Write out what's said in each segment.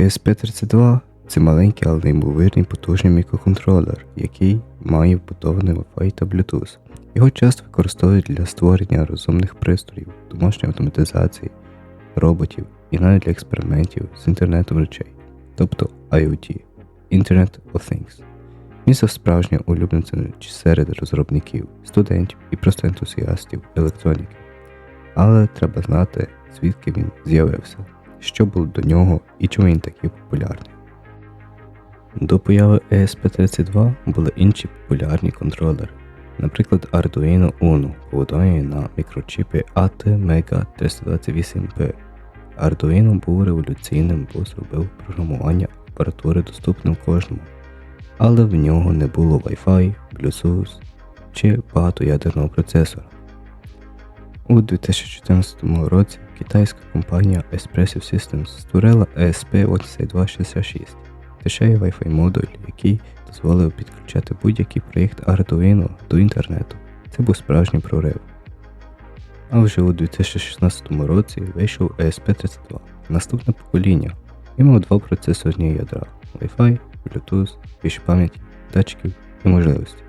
ESP32 це маленький, але неймовірний потужний мікроконтролер, який має вбудований Wi-Fi та Bluetooth. Його часто використовують для створення розумних пристроїв, домашньої автоматизації, роботів і навіть для експериментів з інтернетом речей, тобто IoT Internet of Things. Він став справжнім улюбленцем серед розробників, студентів і просто ентузіастів електроніки. Але треба знати, звідки він з'явився, що було до нього і чому він такий популярний. До появи ESP32 були інші популярні контролери, наприклад Arduino Uno, побудований на мікрочіпі AT-MEGA328P. Arduino був революційним, бо зробив програмування апаратури доступним кожному, але в нього не було Wi-Fi, Bluetooth чи багатоядерного процесора. У 2014 році китайська компанія Espressif Systems створила ESP8266 дешевий Wi-Fi модуль, який дозволив підключати будь-який проєкт Arduino до інтернету. Це був справжній прорив. А вже у 2016 році вийшов ESP32, наступне покоління. Він мав два процесорні ядра Wi-Fi, Bluetooth, більше пам'яті, датчиків і можливості.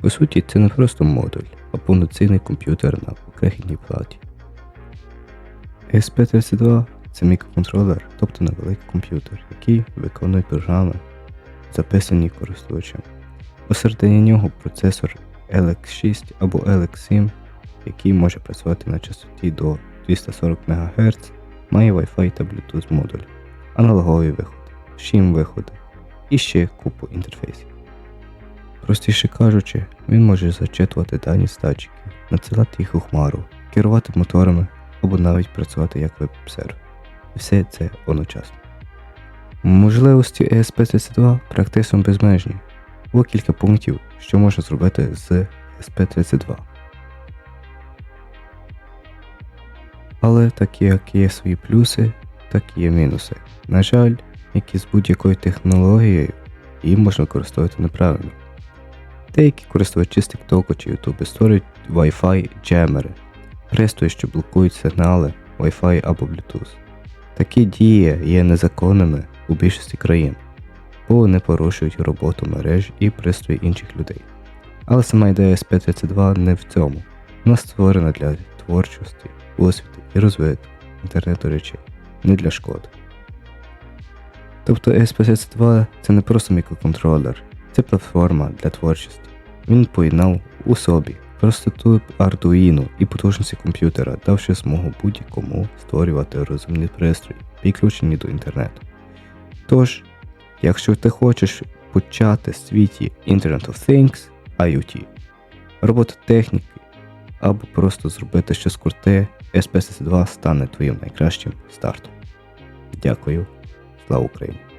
По суті, це не просто модуль, а повноцінний комп'ютер на крихітній платі. ESP32 це мікроконтролер, тобто невеликий комп'ютер, який виконує програми, записані користувачем. Посередині нього процесор LX6 або LX7, який може працювати на частоті до 240 МГц, має Wi-Fi та Bluetooth модуль, аналоговий виход, шім виходи і ще купу інтерфейсів. Простіше кажучи, він може зачитувати дані з датчиків, надсилати їх у хмару, керувати моторами або навіть працювати як веб-сервер. Все це одночасно. Можливості ESP32 практично безмежні. Було кілька пунктів, що можна зробити з ESP32. Але так як є свої плюси, так і є мінуси. На жаль, як і з будь-якою технологією, її можна використовувати неправильно. Деякі користувачі з TikTok чи YouTube створюють Wi-Fi джемери, пристрої, що блокують сигнали Wi-Fi або Bluetooth. Такі дії є незаконними у більшості країн, бо вони порушують роботу мереж і пристрої інших людей. Але сама ідея SP32 не в цьому. Вона створена для творчості, освіти і розвитку інтернету речей, не для шкоди. Тобто SP32 це не просто мікроконтролер, це платформа для творчості. Він поєднав у собі простоту Arduino і потужності комп'ютера, давши змогу будь-кому створювати розумні пристрої, підключені до інтернету. Тож, якщо ти хочеш почати в світі Internet of Things, IoT, роботи техніки, або просто зробити щось круте, SPS2 стане твоїм найкращим стартом. Дякую, слава Україні!